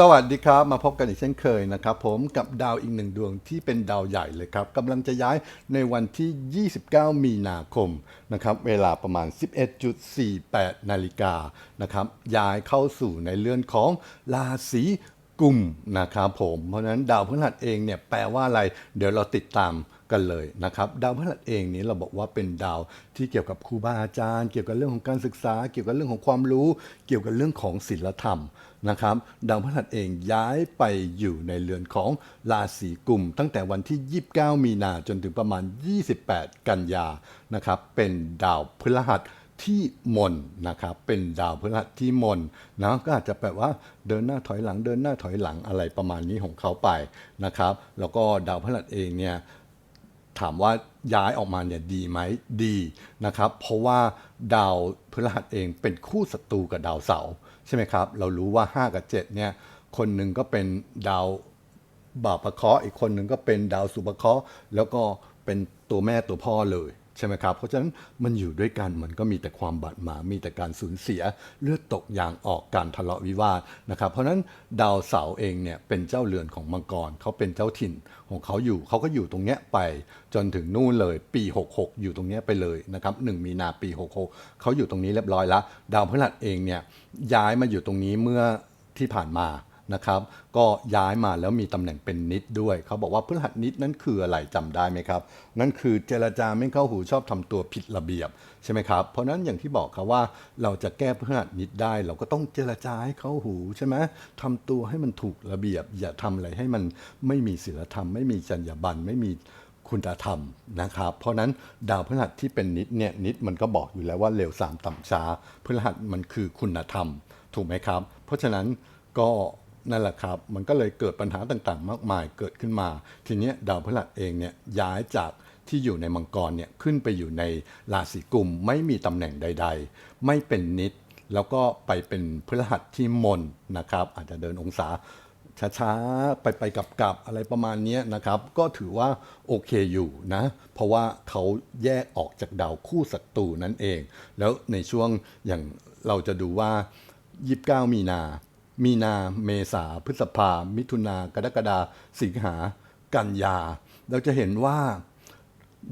สวัสดีครับ มาพบกันอีกเช่นเคยนะครับผมกับดาวอีกหนึ่งดวงที่เป็นดาวใหญ่เลยครับกำลังจะย้ายในวันที่ 29 มีนาคมนะครับเวลาประมาณ 11.48 นาฬิกานะครับย้ายเข้าสู่ในเรือนของราศีกุมนะครับผมเพราะฉะนั้นดาวพฤหัสเองเนี่ยแปลว่าอะไร เดี๋ยวเราติดตามกันเลยนะครับดาวพฤหัสเองนี้เราบอกว่าเป็นดาวที่เกี่ยวกับครูบาอาจารย์ เกี่ยวกับเรื่องของการศึกษา เกี่ยวกับเรื่องของความรู้ เกี่ยวกับเรื่องของศิลธรรม นะครับ ดาวพฤหัสเองย้ายไปอยู่ในเรือนของราศีกุม ตั้งแต่วันที่ 29 มีนาจนถึงประมาณ 28 กันยานะครับ เป็นดาวพฤหัสที่มนนะครับ เป็นดาวพฤหัสที่มนนะก็อาจจะแปลว่าเดินหน้าถอยหลังเดินหน้าถอยหลังอะไรประมาณนี้ของเขาไปนะครับ แล้วก็ดาวพฤหัสเองเนี่ยถามว่าย้ายออกมาเนี่ยดีไหมดีนะครับ เพราะว่าดาวพฤหัสเองเป็นคู่ศัตรูกับดาวเสาร์ ใช่ไหมครับ เรารู้ว่า 5 กับ 7 เนี่ย คนหนึ่งก็เป็นดาวบาปะเคราะห์อีกคนหนึ่งก็เป็นดาวสุภเคราะห์แล้วก็เป็นตัวแม่ตัวพ่อเลย ใช่ไหมครับ เพราะฉะนั้นมันอยู่ด้วยกันมันก็มีแต่ความบาดหมางมีแต่การสูญเสียเลือดตกยางออกการทะเลาะวิวาทนะครับ เพราะฉะนั้นดาวเสาร์เองเนี่ยเป็นเจ้าเรือนของมังกรเขาเป็นเจ้าถิ่นของเขาอยู่เขาก็อยู่ตรงเนี้ยไปจนถึงนู่นเลยปี 66 อยู่ตรงเนี้ยไปเลยนะครับ1มีนาปี 66เขาอยู่ตรงนี้เรียบร้อยแล้ว ดาวพฤหัสเองเนี่ยย้ายมาอยู่ตรงนี้เมื่อที่ผ่านมา นะครับ ก็ย้ายมาแล้วมีตำแหน่งเป็นนิดด้วย เขาบอกว่าพฤหัสนิดนั้นคืออะไรจำได้ไหมครับ นั่นคือเจรจาไม่เข้าหูชอบทำตัวผิดระเบียบใช่ไหมครับ เพราะนั้นอย่างที่บอกครับว่าเราจะแก้พฤหัสนิดได้ เราก็ต้องเจรจาให้เข้าหูใช่ไหมทำตัวให้มันถูกระเบียบ อย่าทำอะไรให้มันไม่มีศีลธรรม ไม่มีจรรยาบรรณไม่มีคุณธรรมนะครับ เพราะฉะนั้นดาวพฤหัสที่เป็นนิดเนี่ยนิดมันก็บอกอยู่แล้วว่าเร็วสามต่ำช้าพฤหัสมันคือคุณธรรม ถูกไหมครับ เพราะฉะนั้นก็ นั่นแหละครับ มันก็เลยเกิดปัญหาต่างๆ มากมายเกิดขึ้นมา ทีนี้ดาวพฤหัสเองเนี่ยย้ายจากที่อยู่ในมังกรเนี่ยขึ้นไปอยู่ในราศีกุมไม่มีตำแหน่งใด ๆ ไม่เป็นนิด แล้วก็ไปเป็นพฤหัสที่มนนะครับ อาจจะเดินองศาช้าๆ ไปไปกับกับอะไรประมาณนี้นะครับ ก็ถือว่าโอเคอยู่นะ เพราะว่าเขาแยกออกจากดาวคู่ศัตรูนั่นเอง แล้วในช่วงอย่างเราจะดูว่า 29 มีนา มีนาเมษาพฤษภา มิถุนากรกฎาสิงหากันยา เราจะเห็นว่า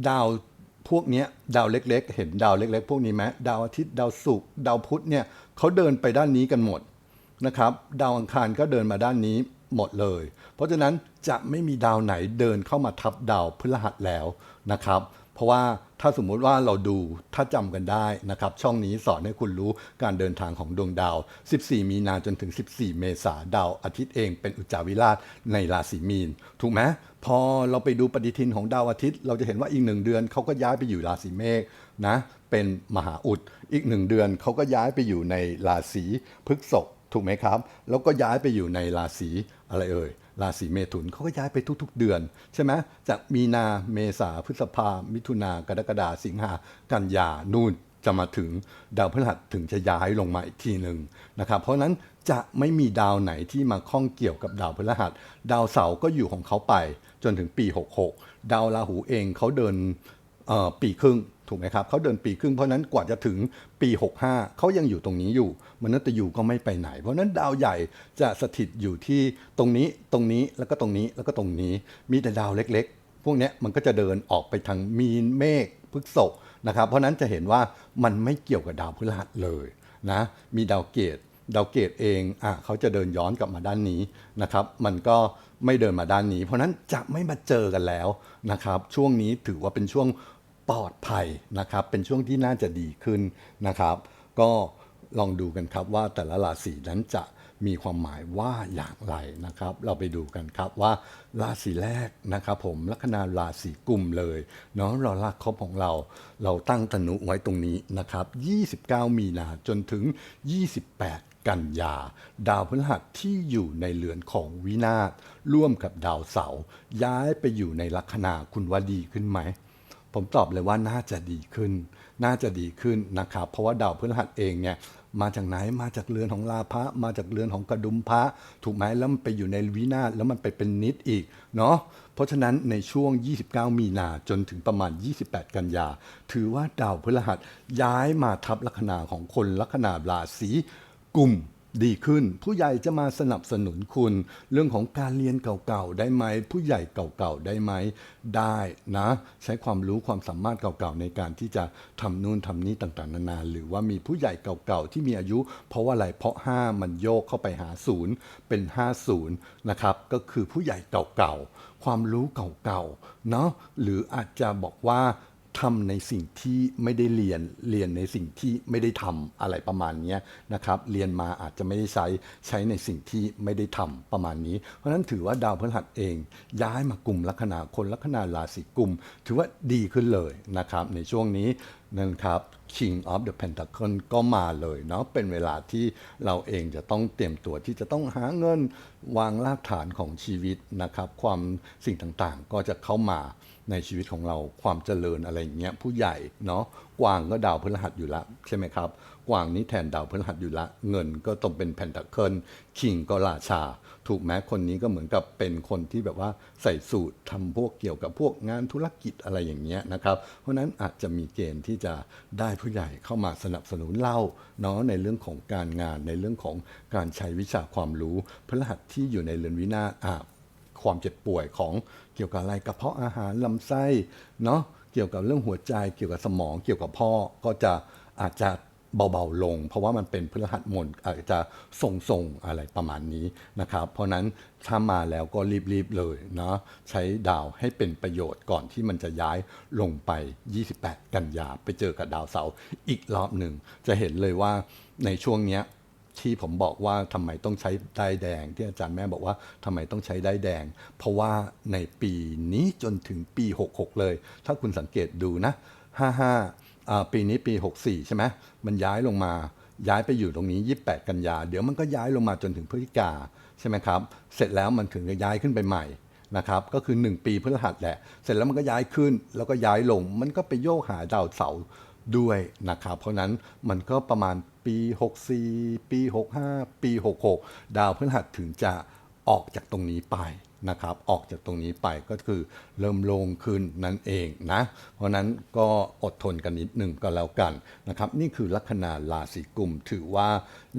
ดาวพวกนี้ดาวเล็กๆ เห็นดาวเล็กๆ พวกนี้ไหมดาวอาทิตย์ดาวศุกร์ดาวพุธเนี่ยเขาเดินไปด้านนี้กันหมดนะครับ ดาวอังคารก็เดินมาด้านนี้หมดเลย เพราะฉะนั้นจะไม่มีดาวไหนเดินเข้ามาทับดาวพฤหัสแล้วนะครับ เพราะว่าถ้าสมมุติว่าเราดูถ้าจำกันได้นะครับ ช่องนี้สอนให้คุณรู้การเดินทางของดวงดาว 14 มีนาจนถึง 14 เมษาดาวอาทิตย์เองเป็นอุจจาวิราชในราศีมีน ถูกไหมพอเราไปดูปฏิทินของดาวอาทิตย์ เราจะเห็นว่าอีกหนึ่งเดือนเขาก็ย้ายไปอยู่ราศีเมษนะเป็นมหาอุดอีกหนึ่งเดือนเขาก็ย้ายไปอยู่ในราศีพฤษภถูกไหมครับ แล้วก็ย้ายไปอยู่ในราศีอะไรเอ่ย ราศีเมถุนเขาก็ย้ายไปทุก ๆ เดือน ใช่ไหมจากมีนาเมษาพฤษภามิถุนากรกฎาสิงหากันยานู่นจะมาถึงดาวพฤหัสถึงจะย้ายลงมาอีกทีหนึ่งนะครับ เพราะนั้นจะไม่มีดาวไหนที่มาข้องเกี่ยวกับดาวพฤหัส ดาวเสาร์ก็อยู่ของเขาไปจนถึงปี 66 ดาวราหูเองเขาเดินปีครึ่ง ถูกไหมครับเขาเดินปีครึ่งเพราะนั้นกว่าจะถึงปี 65 เขายังอยู่ตรงนี้อยู่มนุษย์ยูก็ไม่ไปไหน เพราะนั้นดาวใหญ่จะสถิตอยู่ที่ตรงนี้ตรงนี้แล้วก็ตรงนี้แล้วก็ตรงนี้มีแต่ดาวเล็กๆ พวกนี้มันก็จะเดินออกไปทางมีนเมฆพฤกษกนะครับ เพราะนั้นจะเห็นว่ามันไม่เกี่ยวกับดาวพฤหัสเลยนะมีดาวเกตดาวเกตเองอะเขาจะเดินย้อนกลับมาด้านนี้นะครับมันก็ไม่เดินมาด้านนี้ เพราะนั้นจะไม่มาเจอกันแล้วนะครับช่วงนี้ถือว่าเป็นช่วง ปลอดภัยนะครับ เป็นช่วงที่น่าจะดีขึ้นนะครับ ก็ลองดูกันครับว่าแต่ละราศีนั้นจะมีความหมายว่าอย่างไรนะครับ เราไปดูกันครับว่าราศีแรกนะครับ ผมลัคนาราศีกุมเลยเนาะเราลากครบของเรา เราตั้งตนุไว้ตรงนี้นะครับ 29 มีนาจนถึง 28กันยา ดาวพฤหัสที่อยู่ในเรือนของวินาศร่วมกับดาวเสาร์ย้ายไปอยู่ในลัคนาคุณว่าดีขึ้นไหม ผมตอบเลยว่าน่าจะดีขึ้น น่าจะดีขึ้นนะครับเพราะว่าดาวพฤหัสเองเนี่ยมาจากไหนมาจากเรือนของลาภะมาจากเรือนของกระดุมพระ ถูกไหมแล้วมันไปอยู่ในวินาศแล้วมันไปเป็นนิดอีกเนาะเพราะฉะนั้นในช่วง 29 มีนาจนถึงประมาณ 28 กันยา ถือว่าดาวพฤหัสย้ายมาทับลัคนาของคนลัคนาราศีกุม ดีขึ้น ผู้ใหญ่จะมาสนับสนุนคุณ เรื่องของการเรียนเก่าๆได้ไหม ผู้ใหญ่เก่าๆได้ไหม ได้นะ ใช้ความรู้ความสามารถเก่าๆในการที่จะทำนู่นทำนี่ต่างๆ นานาหรือว่ามีผู้ใหญ่เก่าๆที่มีอายุ เพราะว่าอะไรเพราะ 5 มันโยกเข้าไปหาศูนย์เป็น 50นะครับก็คือผู้ใหญ่เก่าๆความรู้เก่าๆเนาะหรืออาจจะบอกว่า ทำในสิ่งที่ไม่ได้เรียนเรียนในสิ่งที่ไม่ได้ทำอะไรประมาณนี้นะครับเรียนมาอาจจะไม่ได้ใช้ใช้ในสิ่งที่ไม่ได้ทำประมาณนี้ เพราะฉะนั้นถือว่าดาวพฤหัสเอง ย้ายมากลุ่มลัคนาคนลัคนาราศีกลุ่ม ถือว่าดีขึ้นเลยนะครับในช่วงนี้นั่นครับ King of the Pentacle ก็มาเลยเนาะเป็นเวลาที่เราเองจะต้องเตรียมตัวที่จะต้องหาเงินวางรากฐานของชีวิตนะครับ ความสิ่งต่างๆก็จะเข้ามา ในชีวิตของเราความเจริญอะไรอย่างเงี้ยผู้ใหญ่เนาะกวางก็ดาวพฤหัสอยู่ละใช่ไหมครับ กวางนี้แทนดาวพฤหัสอยู่ละ เงินก็ต้องเป็นแพนตาเคิลคิงก็ราชา ถูกไหมคนนี้ก็เหมือนกับเป็นคนที่แบบว่าใส่สูตรทำพวกเกี่ยวกับพวกงานธุรกิจอะไรอย่างเงี้ยนะครับ เพราะนั้นอาจจะมีเกณฑ์ที่จะได้ผู้ใหญ่เข้ามาสนับสนุนเล่าเนาะในเรื่องของการงานในเรื่องของการใช้วิชาความรู้พฤหัสที่อยู่ในเรือนวินาศอ่าความเจ็บป่วยของ เกี่ยวกับอะไรกระเพาะอาหารลำไส้เนาะเกี่ยวกับเรื่องหัวใจ เกี่ยวกับสมอง เกี่ยวกับพ่อก็จะอาจจะเบาๆลง เพราะว่ามันเป็นพฤหัสมนอาจจะทรงๆอะไรประมาณนี้นะครับ เพราะนั้นถ้ามาแล้วก็รีบๆเลยเนาะใช้ดาวให้เป็นประโยชน์ก่อนที่มันจะย้ายลงไป 28 กันยาไปเจอกับดาวเสาร์อีกรอบหนึ่ง จะเห็นเลยว่าในช่วงเนี้ย ที่ผมบอกว่าทำไมต้องใช้ได้แดง ที่อาจารย์แม่บอกว่าทำไมต้องใช้ได้แดง เพราะว่าในปีนี้จนถึงปี 66 เลย ถ้าคุณสังเกตดูนะ 55อ่าปีนี้ปี 64 ใช่ไหมมันย้ายลงมาย้ายไปอยู่ตรงนี้ 28 กันยา เดี๋ยวมันก็ย้ายลงมาจนถึงพฤศจิกาใช่ไหมครับ เสร็จแล้วมันถึงจะย้ายขึ้นไปใหม่นะครับ ก็คือ 1 ปีพฤหัสแหละ เสร็จแล้วมันก็ย้ายขึ้นแล้วก็ย้ายลง มันก็ไปโยกหาดาวเสาร์ ด้วยนะครับเพราะนั้นมันก็ประมาณปี 64 ปี 65 ปี 66 ดาวพฤหัสถึงจะออกจากตรงนี้ไป นะครับออกจากตรงนี้ไปก็คือเริ่มโลงขึ้นนั่นเองนะเพราะนั้นก็อดทนกันนิดหนึ่งก็แล้วกันนะครับนี่คือลัคนาราศีกุมถือว่า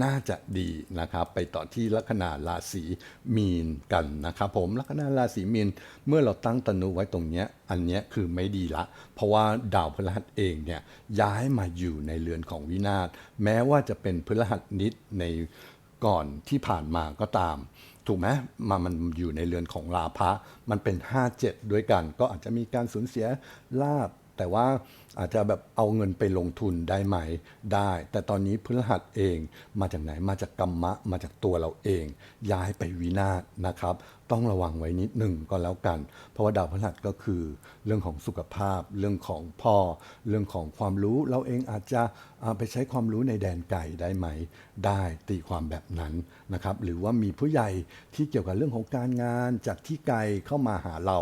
น่าจะดีนะครับไปต่อที่ลัคนาราศีมีนกันนะครับผมลัคนาราศีมีนเมื่อเราตั้งตนุไว้ตรงเนี้ยอันเนี้ยคือไม่ดีละ เพราะว่าดาวพฤหัสเองเนี่ยย้ายมาอยู่ในเรือนของวินาศแม้ว่าจะเป็นพฤหัสนิดในก่อนที่ผ่านมาก็ตาม ถูกไหมมามันอยู่ในเรือนของลาภะมันเป็น 5-7 ด้วยกัน ก็อาจจะมีการสูญเสียลาบ แต่ว่า อาจจะแบบเอาเงินไปลงทุนได้ไหมได้ แต่ตอนนี้พฤหัสเองมาจากไหนมาจากกรรมะ มาจากตัวเราเอง ย้ายไปวินาศนะครับ ต้องระวังไว้นิดหนึ่งก็แล้วกัน เพราะว่าดาวพฤหัสก็คือ เรื่องของสุขภาพ เรื่องของพ่อ เรื่องของความรู้เราเองอาจจะไปใช้ความรู้ในแดนไก่ได้ไหม ได้ตีความแบบนั้นนะครับหรือว่ามีผู้ใหญ่ที่เกี่ยวกับเรื่องของการงานจากที่ไกลเข้ามาหาเรา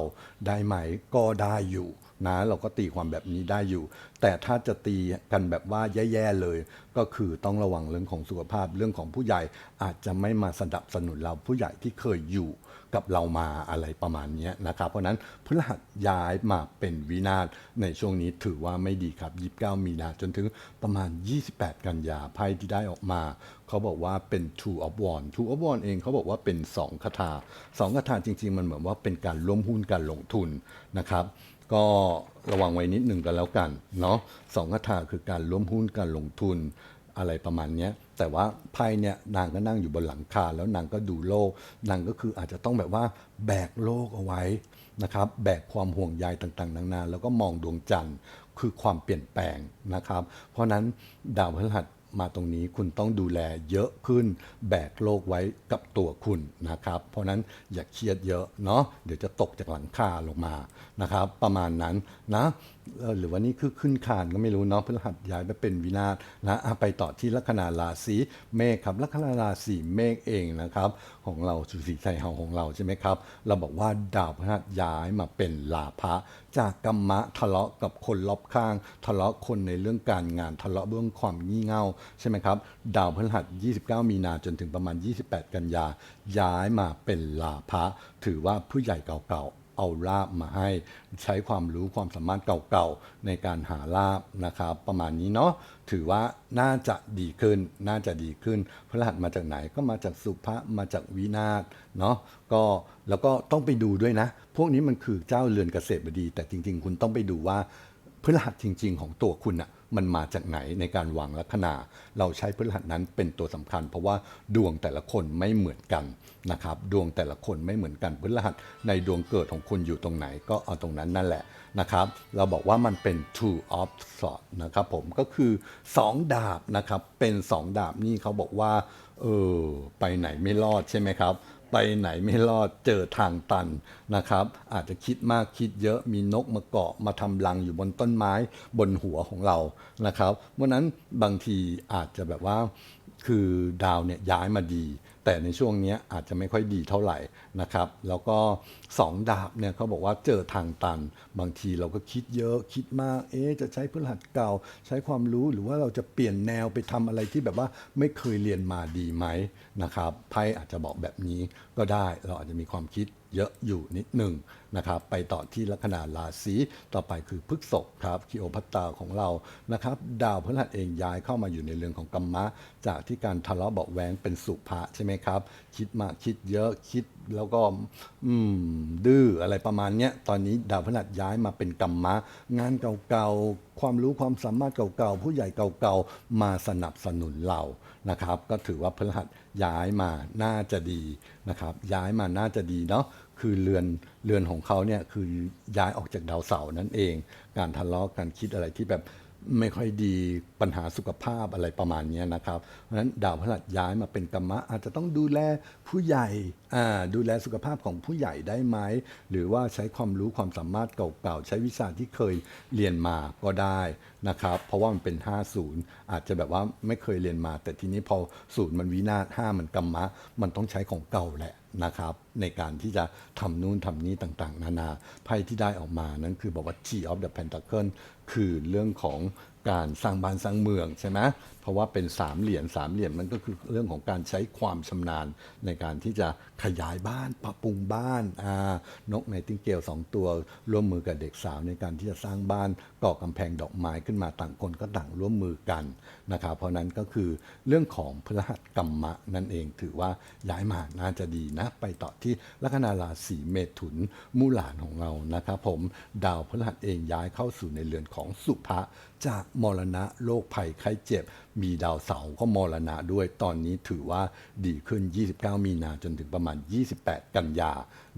ได้ไหมก็ได้อยู่ นะเราก็ตีความแบบนี้ได้อยู่ แต่ถ้าจะตีกันแบบว่าแย่ๆเลย ก็คือต้องระวังเรื่องของสุขภาพเรื่องของผู้ใหญ่อาจจะไม่มาสนับสนุนเราผู้ใหญ่ที่เคยอยู่กับเรามาอะไรประมาณนี้นะครับ เพราะนั้นพฤหัสย้ายมาเป็นวินาศในช่วงนี้ถือว่าไม่ดีครับ 29 มีนาจนถึงประมาณ 28 กันยาไพ่ที่ได้ออกมา เขาบอกว่าเป็น two of one two of one เองเขาบอกว่าเป็น 2 คาถาสองคาถาจริง ๆ มันเหมือนว่าเป็นการร่วมหุ้นการลงทุนนะครับ ก็ระวังไว้นิดหนึ่งกันแล้วกันเนาะสองคาถาคือการร่วมหุ้นการลงทุนอะไรประมาณนี้แต่ว่าไพ่เนี่ยนางก็นั่งอยู่บนหลังคาแล้วนางก็ดูโลก นางก็คืออาจจะต้องแบบว่าแบกโลกเอาไว้นะครับ แบกความห่วงใยต่างๆ นานา แล้วก็มองดวงจันทร์คือความเปลี่ยนแปลงนะครับ เพราะนั้นดาวพฤหัส มาตรงนี้คุณต้องดูแลเยอะขึ้น แบกโลกไว้กับตัวคุณนะครับ เพราะนั้นอย่าเครียดเยอะเนาะเดี๋ยวจะตกจากหลังคาลงมานะครับ ประมาณนั้นนะหรือว่านี่คือขึ้นคานก็ไม่รู้เนาะพฤหัสย้ายไปเป็นวินาศนะไปต่อที่ลัคนาราศีเมษครับลัคนาราศีเมษเองนะครับ ของเราสุสีไทยเฮาของเราใช่ไหมครับ เราบอกว่าดาวพฤหัสย้ายมาเป็นลาภะจากกรรมะทะเลาะกับคนรอบข้าง ทะเลาะคนในเรื่องการงานทะเลาะเรื่องความงี่เง่าใช่ไหมครับ ดาวพฤหัส 29 มีนาจนถึงประมาณ 28 กันยาย้ายมาเป็นลาภะถือว่าผู้ใหญ่เก่าๆ เอาลาบมาให้ ใช้ความรู้ความสามารถเก่าๆ ในการหาลาบนะครับ ประมาณนี้เนาะถือว่าน่าจะดีขึ้น น่าจะดีขึ้นพฤหัสมาจากไหนก็มาจากสุภะมาจากวินาศเนาะก็แล้วก็ต้องไปดูด้วยนะ พวกนี้มันคือเจ้าเรือนเกษตรบดี แต่จริง ๆ คุณต้องไปดูว่าพฤหัสจริง ๆ ของตัวคุณอะ มันมาจากไหนในการวางลัคนา เราใช้พฤหัสนั้นเป็นตัวสำคัญ เพราะว่าดวงแต่ละคนไม่เหมือนกันนะครับดวงแต่ละคนไม่เหมือนกันพฤหัสในดวงเกิดของคุณอยู่ตรงไหนก็เอาตรงนั้นนั่นแหละนะครับ เราบอกว่ามันเป็น two of swords นะครับผมก็คือ 2 ดาบนะครับเป็น 2 ดาบนี่เขาบอกว่าเออไปไหนไม่รอดใช่ไหมครับ ไปไหนไม่รอดเจอทางตันนะครับ อาจจะคิดมากคิดเยอะมีนกมาเกาะมาทำรังอยู่บนต้นไม้บนหัวของเรานะครับเพราะนั้นบางทีอาจจะแบบว่าคือดาวเนี่ยย้ายมาดี แต่ในช่วงนี้อาจจะไม่ค่อยดีเท่าไหร่นะครับ แล้วก็สองดาบเนี่ยเขาบอกว่าเจอทางตัน บางทีเราก็คิดเยอะคิดมาก เอ๊จะใช้พฤหัสเก่า ใช้ความรู้หรือว่าเราจะเปลี่ยนแนวไปทำอะไรที่แบบว่าไม่เคยเรียนมาดีไหมนะครับไพ่อาจจะบอกแบบนี้ก็ได้ เราอาจจะมีความคิดเยอะอยู่นิดหนึ่ง นะครับไปต่อที่ลัคนาราศีต่อไปคือพฤกษภครับคิโอพัตตาของเรานะครับดาวพฤหัสเองย้ายเข้ามาอยู่ในเรื่องของกรรมะ จากที่การทะเลาะเบาะแวงเป็นสุภะใช่ไหมครับ คิดมากคิดเยอะคิดแล้วก็อืมดื้ออะไรประมาณเนี้ยตอนนี้ดาวพฤหัสย้ายมาเป็นกรรมะ งานเก่าๆความรู้ความสามารถเก่าๆผู้ใหญ่เก่าๆมาสนับสนุนเรานะครับ ก็ถือว่าพฤหัสย้ายมาน่าจะดีนะครับ ย้ายมาน่าจะดีเนาะ คือเรือนเรือนของเขาเนี่ยคือย้ายออกจากดาวเสาร์นั่นเอง การทะเลาะการคิดอะไรที่แบบไม่ค่อยดีปัญหาสุขภาพอะไรประมาณนี้นะครับ เพราะฉะนั้นดาวพฤหัสย้ายมาเป็นกรรมะอาจจะต้องดูแลผู้ใหญ่ ดูแลสุขภาพของผู้ใหญ่ได้ไหม หรือว่าใช้ความรู้ความสามารถเก่าๆ ใช้วิชาที่เคยเรียนมาก็ได้นะครับ เพราะว่ามันเป็น 50 อาจจะแบบว่าไม่เคยเรียนมา แต่ทีนี้พอศูนย์มันวินาศ5มันกรรมะ มันต้องใช้ของเก่าแหละนะครับในการที่จะทำนู่นทำนี่ต่างๆ นานาไพ่ที่ได้ออกมานั้นคือบอกว่า T of the Pentacle คือเรื่องของ การสร้างบ้านสร้างเมืองใช่ไหมเพราะว่าเป็นสามเหรียญสามเหรียญมันก็คือเรื่องของการใช้ความชำนาญในการที่จะขยายบ้านปรับปรุงบ้านนกในติงเกลสองตัวร่วมมือกับเด็กสาวในการที่จะสร้างบ้านก่อกำแพงดอกไม้ขึ้นมาต่างคนก็ต่างร่วมมือกันนะครับเพราะนั้นก็คือเรื่องของพฤหัสกรรมะนั่นเองถือว่าย้ายมาน่าจะดีนะ ไปต่อที่ลัคนาราศีเมถุนมูหลานของเรานะครับผมดาวพฤหัสเองย้ายเข้าสู่ในเรือนของสุภะ จากมรณะโรคภัยไข้เจ็บ มีดาวเสาร์ก็มรณะด้วยตอนนี้ถือว่าดีขึ้น 29 มีนาจนถึงประมาณ 28 กันยา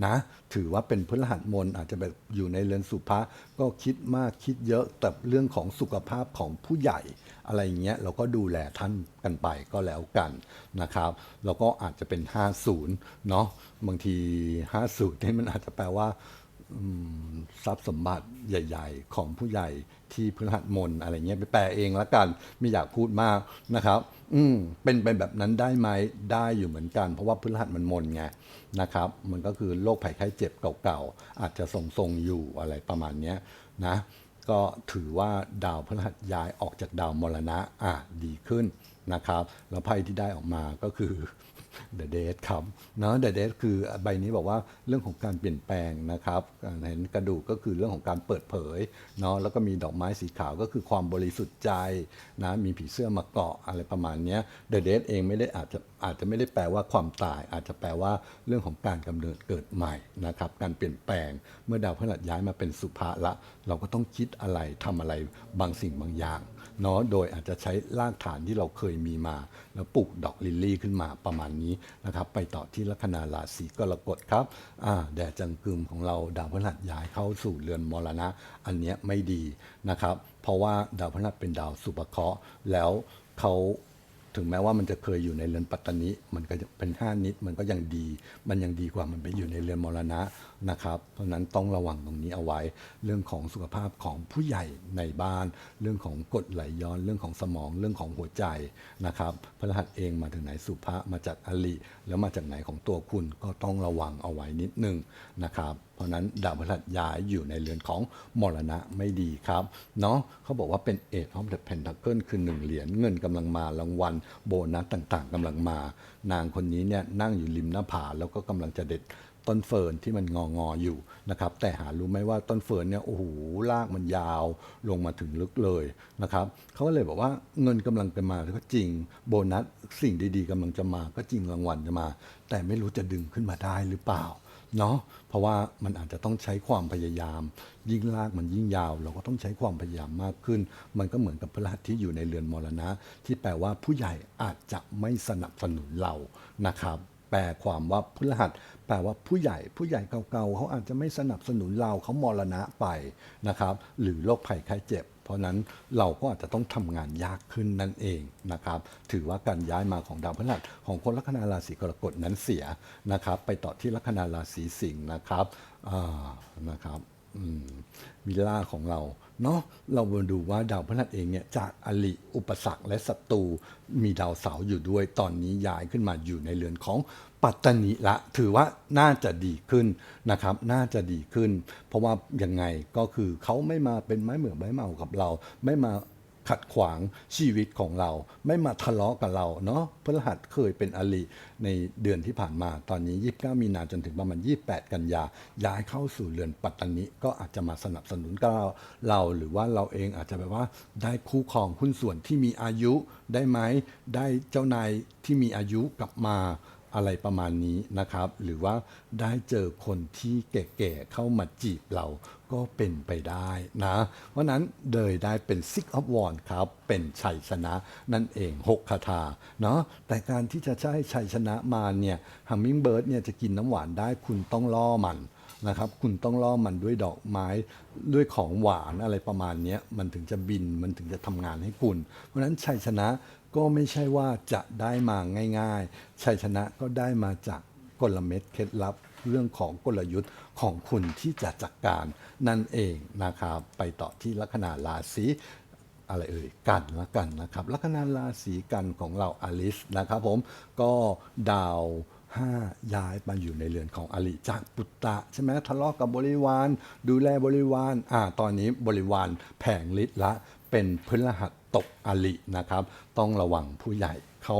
นะ ถือว่าเป็นพฤหัสมนอาจจะแบบอยู่ในเรือนสุภะก็คิดมากคิดเยอะแต่เรื่องของสุขภาพของผู้ใหญ่อะไรเงี้ยเราก็ดูแลท่านกันไปก็แล้วกันนะครับ แล้วก็อาจจะเป็น 50 เนาะบางที 50นี่มันอาจจะแปลว่าทรัพย์สมบัติใหญ่ ๆ ของผู้ใหญ่ ที่พฤหัสมนอะไรเงี้ยไปแปลเองละกันไม่อยากพูดมากนะครับ อืมเป็นไปแบบนั้นได้ไหมได้อยู่เหมือนกัน เพราะว่าพฤหัสมันมนไงนะครับ มันก็คือโรคภัยไข้เจ็บเก่าๆ อาจจะทรงๆอยู่อะไรประมาณเนี้ยนะก็ถือว่าดาวพฤหัสย้ายออกจากดาวมรณะอะดีขึ้นนะครับ แล้วไพ่ที่ได้ออกมาก็คือ The Dead ครับเนาะ The Dead คือใบนี้บอกว่าเรื่องของการเปลี่ยนแปลงนะครับเห็นกระดูกก็คือเรื่องของการเปิดเผยเนาะแล้วก็มีดอกไม้สีขาวก็คือความบริสุทธิ์ใจนะมีผีเสื้อมาเกาะอะไรประมาณนี้ The Dead เองไม่ได้อาจจะอาจจะไม่ได้แปลว่าความตาย อาจจะแปลว่าเรื่องของการกำเนิดเกิดใหม่นะครับการเปลี่ยนแปลงเมื่อดาวพฤหัสย้ายมาเป็นสุภาละ เราก็ต้องคิดอะไรทำอะไรบางสิ่งบางอย่าง เนาะโดยอาจจะใช้รากฐานที่เราเคยมีมา แล้วปลูกดอกลิลลี่ขึ้นมาประมาณนี้นะครับไปต่อที่ลัคนาราศีกรกฎครับแดดจังกึมของเราดาวพฤหัสย้ายเข้าสู่เรือนมรณะ อันเนี้ยไม่ดีนะครับ เพราะว่าดาวพฤหัสเป็นดาวสุภเคราะห์แล้วเขา ถึงแม้ว่ามันจะเคยอยู่ในเรือนปัตตานิมันก็เป็นห้านิดมันก็ยังดี มันยังดีกว่ามันไปอยู่ในเรือนมรณะนะครับ เพราะนั้นต้องระวังตรงนี้เอาไว้ เรื่องของสุขภาพของผู้ใหญ่ในบ้าน เรื่องของกดไหลย้อนเรื่องของสมองเรื่องของหัวใจนะครับพระรหัสเองมาถึงไหนสุภะมาจากอลิแล้วมาจากไหนของตัวคุณก็ต้องระวังเอาไว้นิดนึงนะครับเพราะนั้นดาวพฤหัสย้ายอยู่ในเรือนของมรณะไม่ดีครับเนาะเขาบอกว่าเป็นเอ of อ h เดอะเพนทัคเกิลคือหนึ่งเหรียญเงินกำลังมารางวัลโบนัสต่างๆกำลังมา นางคนนี้เนี่ยนั่งอยู่ริมหน้าผาแล้วก็กำลังจะเด็ดต้นเฟิร์นที่มันงองอๆอยู่นะครับแต่หารู้ไหมว่าต้นเฟิร์นเนี่ยโอ้โหรากมันยาวลงมาถึงลึกเลยนะครับเขาก็เลยบอกว่าเงินกำลังจะมาก็จริงโบนัสสิ่งดีๆกำลังจะมาก็จริงรางวัลจะมา แต่ไม่รู้จะดึงขึ้นมาได้หรือเปล่า เนาะเพราะว่ามันอาจจะต้องใช้ความพยายาม ยิ่งลากมันยิ่งยาว เราก็ต้องใช้ความพยายามมากขึ้น มันก็เหมือนกับพระหัสที่อยู่ในเรือนมรณะ ที่แปลว่าผู้ใหญ่อาจจะไม่สนับสนุนเรานะครับแปลความว่าพฤหัสแปลว่าผู้ใหญ่ผู้ใหญ่เก่าๆเขาอาจจะไม่สนับสนุนเราเขามรณะไปนะครับ หรือโรคภัยไข้เจ็บ เพราะนั้นเราก็อาจจะต้องทำงานยากขึ้นนั่นเองนะครับ ถือว่าการย้ายมาของดาวพฤหัสของคนลัคนาราศีกรกฎนั้นเสียนะครับ ไปต่อที่ลัคนาราศีสิงห์นะครับนะครับวิลล่าของเราเนาะเรามาดูว่าดาวพฤหัสเองเนี่ยจากอลิอุปสรรคและศัตรูมีดาวเสาร์อยู่ด้วยตอนนี้ย้ายขึ้นมาอยู่ในเรือนของ ปัตตนิละถือว่าน่าจะดีขึ้นนะครับ น่าจะดีขึ้น เพราะว่ายังไงก็คือเขาไม่มาเป็นไม้เหมือไม้เมากับเรา ไม่มาขัดขวางชีวิตของเรา ไม่มาทะเลาะกับเราเนาะพฤหัสเคยเป็นอลิในเดือนที่ผ่านมาตอนนี้ 29 มีนาจนถึงประมาณ 28 กันยา ย้ายเข้าสู่เรือนปัตตานิก็อาจจะมาสนับสนุนกับเราเราหรือว่าเราเองอาจจะแบบว่าได้คู่ครองหุ้นส่วนที่มีอายุได้ไหมได้เจ้านายที่มีอายุกลับมา อะไรประมาณนี้นะครับ หรือว่าได้เจอคนที่แก่ๆเข้ามาจีบเราก็เป็นไปได้นะ เพราะนั้นเลยได้เป็น Six of w a n d ครับ เป็นชัยชนะนั่นเอง 6 คาถาเนาะแต่การที่จะใช้ชัยชนะมาเนี่ยฮัมมิงเบิร์ดเนี่ยจะกินน้ำหวานได้คุณต้องล่อมัน นะครับ คุณต้องล่อมันด้วยดอกไม้ด้วยของหวานอะไรประมาณนี้มันถึงจะบินมันถึงจะทำงานให้คุณ เพราะฉะนั้นชัยชนะก็ไม่ใช่ว่าจะได้มาง่าย ๆ ชัยชนะก็ได้มาจากกลเม็ดเคล็ดลับเรื่องของกลยุทธ์ของคุณที่จะจัดการนั่นเองนะครับไปต่อที่ลัคนาราศีอะไรเอ่ยกันละกันนะครับลัคนาราศีกันของเราอลิสนะครับผมก็ดาว ห้าย้ายมาอยู่ในเรือนของอลิจากปุตตะใช่ไหมทะเลาะกับบริวาร ดูแลบริวารอ่าตอนนี้บริวารแผงฤทธิ์ละ เป็นพฤหัสตกอลินะครับ ต้องระวังผู้ใหญ่เข้า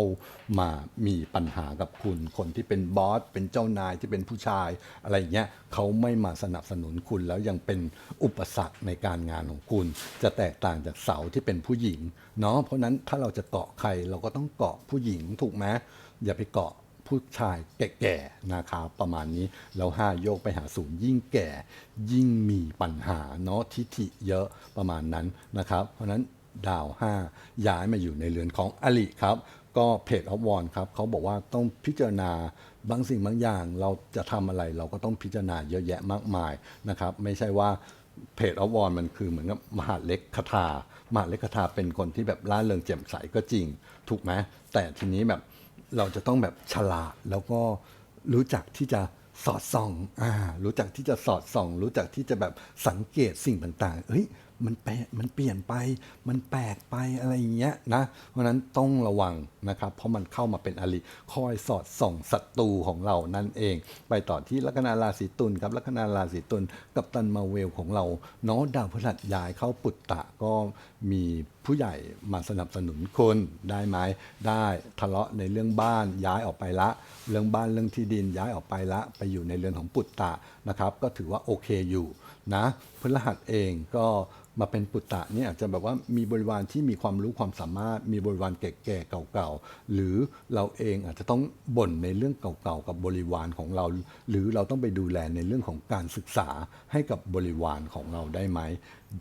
มามีปัญหากับคุณ คนที่เป็นบอส เป็นเจ้านายที่เป็นผู้ชายอะไรเงี้ยเขาไม่มาสนับสนุนคุณแล้วยังเป็นอุปสรรคในการงานของคุณ จะแตกต่างจากเสาที่เป็นผู้หญิงเนาะเพราะนั้นถ้าเราจะเกาะใครเราก็ต้องเกาะผู้หญิงถูกไหมอย่าไปเกาะ ผู้ชายแก่ๆนะครับประมาณนี้แล้วห้าโยกไปหาศูนย์ยิ่งแก่ยิ่งมีปัญหาเนาะทิฐิเยอะประมาณนั้นนะครับ เพราะนั้นดาว 5 ย้ายมาอยู่ในเรือนของอลิครับ ก็เพจออฟวอนครับเขาบอกว่าต้องพิจารณาบางสิ่งบางอย่างเราจะทำอะไรเราก็ต้องพิจารณาเยอะแยะมากมายนะครับ ไม่ใช่ว่าเพจออฟวอนมันคือเหมือนกับมหาเล็กคทามหาเล็กคทาเป็นคนที่แบบล่าเริงแจ่มใสก็จริง ถูกไหมแต่ทีนี้แบบ เราจะต้องแบบฉลาดแล้วก็รู้จักที่จะสอดส่องอ่ารู้จักที่จะสอดส่อง รู้จักที่จะแบบสังเกตสิ่งต่างๆเฮ้ย มันแปมันเปลี่ยนไป มันแปลกไปอะไรอย่างเงี้ยนะ เพราะฉะนั้นต้องระวังนะครับ เพราะมันเข้ามาเป็นอริคอยสอดส่องศัตรูของเรานั่นเอง ไปต่อที่ลัคนาราศีตุลครับลัคนาราศีตุลกับตันมาเวลของเราเนาะดาวพฤหัสย้ายเข้าปุตตะก็มีผู้ใหญ่มาสนับสนุนคนได้ไหมได้ทะเลาะในเรื่องบ้านย้ายออกไปละ เรื่องบ้านเรื่องที่ดินย้ายออกไปละ ไปอยู่ในเรือนของปุตตะนะครับ ก็ถือว่าโอเคอยู่นะพฤหัสเองก็ มาเป็นปุตตะเนี่ยอาจจะแบบว่ามีบริวารที่มีความรู้ความสามารถ มีบริวารแก่ๆเก่าๆ หรือเราเองอาจจะต้องบ่นในเรื่องเก่าๆกับบริวารของเรา หรือเราต้องไปดูแลในเรื่องของการศึกษาให้กับบริวารของเราได้ไหม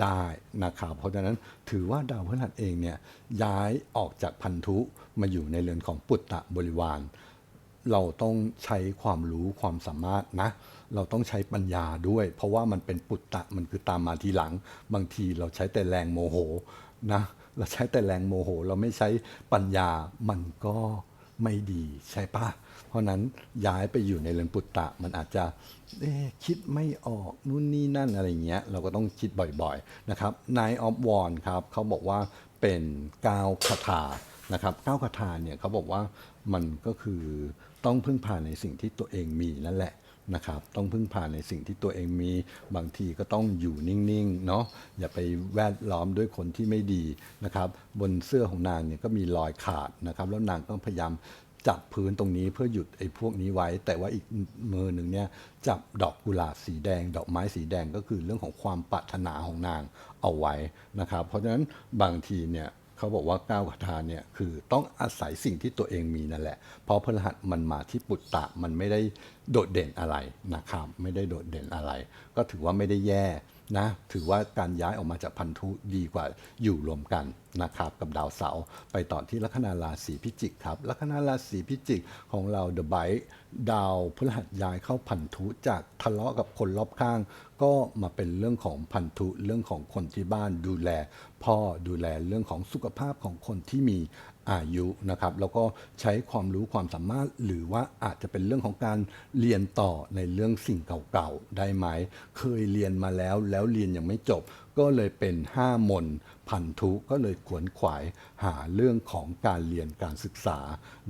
ได้นะครับเพราะฉะนั้นถือว่าดาวพฤหัสเองเนี่ยย้ายออกจากพันธุมาอยู่ในเรือนของปุตตะบริวาร เราต้องใช้ความรู้ความสามารถนะ เราต้องใช้ปัญญาด้วย เพราะว่ามันเป็นปุตตะมันคือตามมาทีหลัง บางทีเราใช้แต่แรงโมโหนะเราใช้แต่แรงโมโห เราไม่ใช้ปัญญามันก็ไม่ดีใช่ปะเพราะนั้นย้ายไปอยู่ในเรือนปุตตะมันอาจจะคิดไม่ออกนู่นนี่นั่นอะไรเงี้ย เราก็ต้องคิดบ่อยๆนะครับ Nine of w a n ครับเขาบอกว่าเป็นก้าวคาถานะครับก้าวคาถาเนี่ยเขาบอกว่ามันก็คือต้องพึ่งพาในสิ่งที่ตัวเองมีนั่นแหละ นะครับต้องพึ่งพาในสิ่งที่ตัวเองมีบางทีก็ต้องอยู่นิ่งๆเนาะอย่าไปแวดล้อมด้วยคนที่ไม่ดีนะครับ บนเสื้อของนางเนี่ยก็มีรอยขาดนะครับ แล้วนางก็พยายามจับพื้นตรงนี้เพื่อหยุดไอ้พวกนี้ไว้ แต่ว่าอีกมือหนึ่งเนี่ยจับดอกกุหลาบสีแดง ดอกไม้สีแดงก็คือเรื่องของความปรารถนาของนางเอาไว้นะครับ เพราะฉะนั้นบางทีเนี่ย เขาบอกว่าก้าวคาถาเนี่ยคือต้องอาศัยสิ่งที่ตัวเองมีนั่นแหละ เพราะพฤหัสมันมาที่ปุตตะมันไม่ได้โดดเด่นอะไรนะครับ ไม่ได้โดดเด่นอะไร ก็ถือว่าไม่ได้แย่ นะถือว่าการย้ายออกมาจากพันธุดีกว่าอยู่รวมกันนะครับกับดาวเสาร์ไปต่อที่ลัคนาราศีพิจิกครับลัคนาราศีพิจิกของเราเดอะไบต์ดาวพฤหัสย้ายเข้าพันธุจากทะเลาะกับคนรอบข้าง ก็มาเป็นเรื่องของพันธุเรื่องของคนที่บ้านดูแล พ่อดูแลเรื่องของสุขภาพของคนที่มี อายุนะครับแล้วก็ใช้ความรู้ความสามารถ หรือว่าอาจจะเป็นเรื่องของการเรียนต่อในเรื่องสิ่งเก่าๆได้ไหม เคยเรียนมาแล้วแล้วเรียนยังไม่จบ ก็เลยเป็นห้ามนพันธุก็เลยขวนขวายหาเรื่องของการเรียนการศึกษา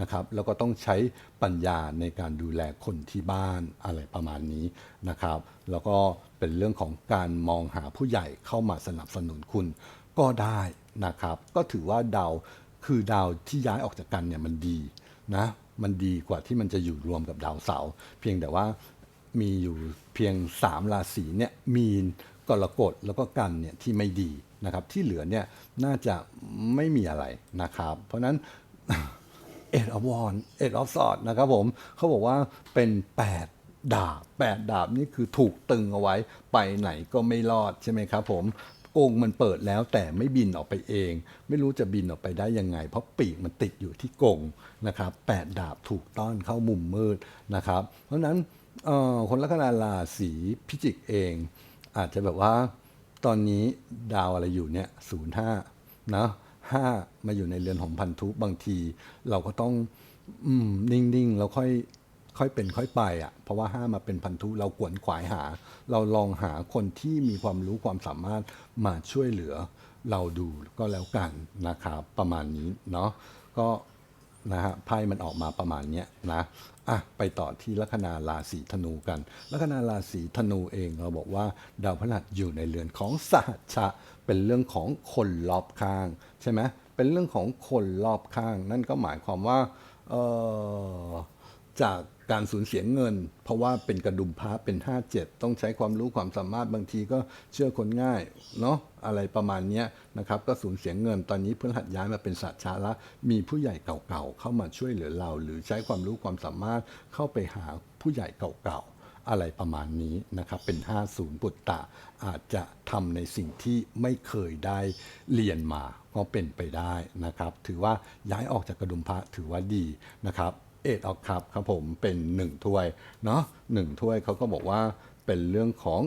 นะครับแล้วก็ต้องใช้ปัญญาในการดูแลคนที่บ้านอะไรประมาณนี้นะครับ แล้วก็เป็นเรื่องของการมองหาผู้ใหญ่เข้ามาสนับสนุนคุณก็ได้นะครับ ก็ถือว่าดาว คือดาวที่ย้ายออกจากกันเนี่ยมันดีนะมันดีกว่าที่มันจะอยู่รวมกับดาวเสาร์เพียงแต่ว่ามีอยู่เพียง 3 ราศีเนี่ยมีนกรกฎแล้วก็กันเนี่ยที่ไม่ดีนะครับที่เหลือเนี่ยน่าจะไม่มีอะไรนะครับ เพราะนั้นเอ็ดออฟวอนเอ็ดออฟสอดนะครับผมเขาบอกว่าเป็น 8 ดาบ 8 ดาบนี่คือถูกตึงเอาไว้ไปไหนก็ไม่รอดใช่ไหมครับผม กงมันเปิดแล้วแต่ไม่บินออกไปเอง ไม่รู้จะบินออกไปได้ยังไง เพราะปีกมันติดอยู่ที่กงนะครับ8ดดาบถูกต้อนเข้ามุมมืดนะครับ เพราะนั้นคนลัคนาราศีพิจิกเอง อาจจะแบบว่าตอนนี้ดาวอะไรอยู่เนี่ยศูนย์ห้านะห้ามาอยู่ในเรือนของพันธุบางที เราก็ต้องอนิ่งๆแล้วค่อย ค่อยเป็นค่อยไปอะเพราะว่าห้ามาเป็นพันธุเรากวนขวายหา เราลองหาคนที่มีความรู้ความสามารถมาช่วยเหลือ เราดูก็แล้วกันนะครับประมาณนี้เนาะก็นะฮะไพ่มันออกมาประมาณเนี้ยนะอะไปต่อที่ลัคนาราศีธนูกัน ลัคนาราศีธนูเองเราบอกว่าดาวพฤหัสอยู่ในเรือนของสหัชชะเป็นเรื่องของคนรอบข้าง ใช่ไหมเป็นเรื่องของคนรอบข้าง นั่นก็หมายความว่าเออ จากการสูญเสียเงิน เพราะว่าเป็นกระดุมพระเป็น 57 ต้องใช้ความรู้ความสามารถบางทีก็เชื่อคนง่ายเนาะอะไรประมาณนี้นะครับ ก็สูญเสียเงินตอนนี้เพื่อนหัดย้ายมาเป็นสัตชาละมีผู้ใหญ่เก่าๆเข้ามาช่วยเหลือเรา หรือใช้ความรู้ความสามารถเข้าไปหาผู้ใหญ่เก่าๆอะไรประมาณนี้นะครับ เป็น 50 ปุตตะอาจจะทำในสิ่งที่ไม่เคยได้เรียนมาก็เป็นไปได้นะครับ ถือว่าย้ายออกจากกระดุมพระถือว่าดีนะครับ เอ็ดออกครับครับผมเป็นหนึ่งถ้วยเนาะหนึ่งถ้วยเขาก็บอกว่าเป็นเรื่องของ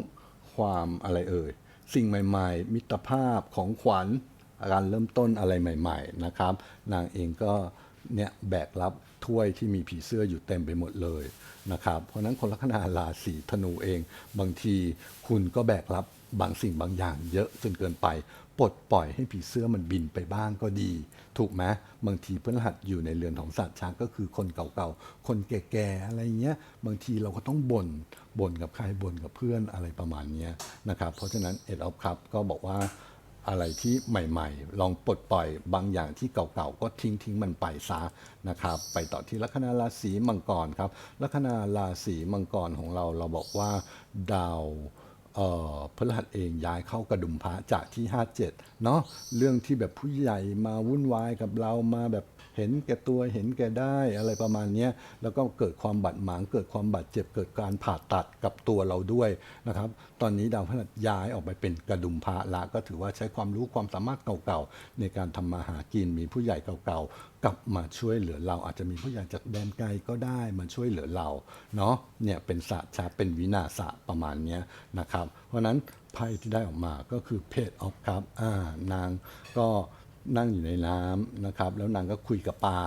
ความอะไรเอ่ยสิ่งใหม่ ๆ มิตรภาพของขวัญการเริ่มต้นอะไรใหม่ ๆ นะครับ นางเองก็เนี่ยแบกรับถ้วยที่มีผีเสื้ออยู่เต็มไปหมดเลย นะครับเพราะนั้นคนลัคนาราศีธนูเอง บางทีคุณก็แบกรับบางสิ่งบางอย่างเยอะจนเกินไปปลดปล่อยให้ผีเสื้อมันบินไปบ้างก็ดี ถูกไหมบางทีพฤหัสอยู่ในเรือนของสัตว์ช้างก็คือคนเก่าๆ คนแก่ๆ อะไรเงี้ย บางทีเราก็ต้องบน่นบ่นกับใครบ่นกับเพื่อนอะไรประมาณนี้นะครับ เพราะฉะนั้นเอ็ดออฟครับก็บอกว่า อะไรที่ใหม่ ๆ ลองปลดปล่อยบางอย่างที่เก่าๆ ก็ทิ้งทิ้งมันไปซะนะครับ ไปต่อที่ลัคนาราศีมังกรครับ ลัคนาราศีมังกรของเราเราบอกว่าดาวพฤหัสเองย้ายเข้ากระดุมพระจากที่ 57 เนาะเรื่องที่แบบผู้ใหญ่มาวุ่นวายกับเรามาแบบ เห็นแก่ตัวเห็นแก่ได้อะไรประมาณนี้แล้วก็เกิดความบาดหมาง เกิดความบาดเจ็บเกิดการผ่าตัดกับตัวเราด้วยนะครับตอนนี้ดาวพฤหัสย้ายออกไปเป็นกระดุมพระละก็ถือว่าใช้ความรู้ความสามารถเก่าๆในการทำมาหากินมีผู้ใหญ่เก่าๆกลับมาช่วยเหลือเราอาจจะมีผู้ใหญ่จากแดนไกลก็ได้มาช่วยเหลือเราเนาะเนี่ยเป็นศาสร์ชาเป็นวินาศะประมาณนี้นะครับ เพราะฉะนั้นไพ่ที่ได้ออกมาก็คือเพจออฟครับอ่านางก็ นั่งอยู่ในน้ำนะครับ แล้วนางก็คุยกับปลา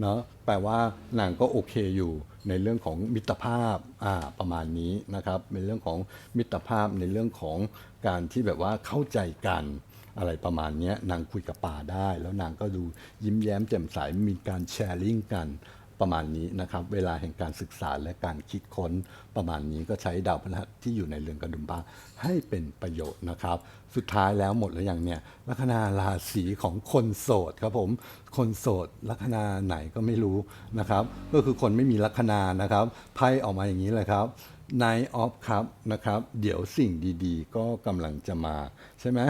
เนาะแปลว่านางก็โอเคอยู่ในเรื่องของมิตรภาพอ่าประมาณนี้นะครับในเรื่องของมิตรภาพในเรื่องของการที่แบบว่าเข้าใจกันอะไรประมาณนี้นางคุยกับป่าได้ แล้วนางก็ดูยิ้มแย้มแจ่มใสมีการแชร์ลิงก์กัน ประมาณนี้นะครับ เวลาแห่งการศึกษาและการคิดค้นประมาณนี้ก็ใช้ดาวพฤหัสที่อยู่ในเรือนกระดุมพระให้เป็นประโยชน์นะครับ สุดท้ายแล้วหมดแล้วอย่างเนี่ยลัคนาราศีของคนโสดครับผมคนโสดลัคนาไหนก็ไม่รู้นะครับ ก็คือคนไม่มีลัคนานะครับไพ่ออกมาอย่างนี้เลยครับ Nine of ครับนะครับ เดี๋ยวสิ่งดีๆ ก็กำลังจะมา ใช่ไหม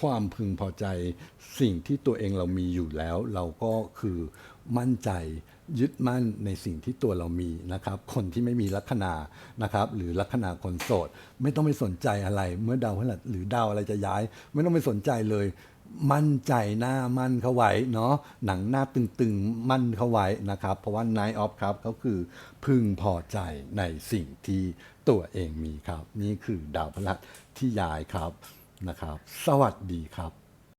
ความพึงพอใจสิ่งที่ตัวเองเรามีอยู่แล้ว เราก็คือมั่นใจ ยึดมั่นในสิ่งที่ตัวเรามีนะครับ คนที่ไม่มีลัคนานะครับ หรือลัคนาคนโสด ไม่ต้องไปสนใจอะไร เมื่อดาวพฤหัสหรือดาวอะไรจะย้าย ไม่ต้องไปสนใจเลย มั่นใจหน้ามั่นเข้าไว้เนาะหนังหน้าตึงๆ มั่นเข้าไว้นะครับ เพราะว่า Nine of ครับเขาคือพึงพอใจในสิ่งที่ตัวเองมีครับ นี่คือดาวพฤหัสที่ย้ายครับนะครับ สวัสดีครับ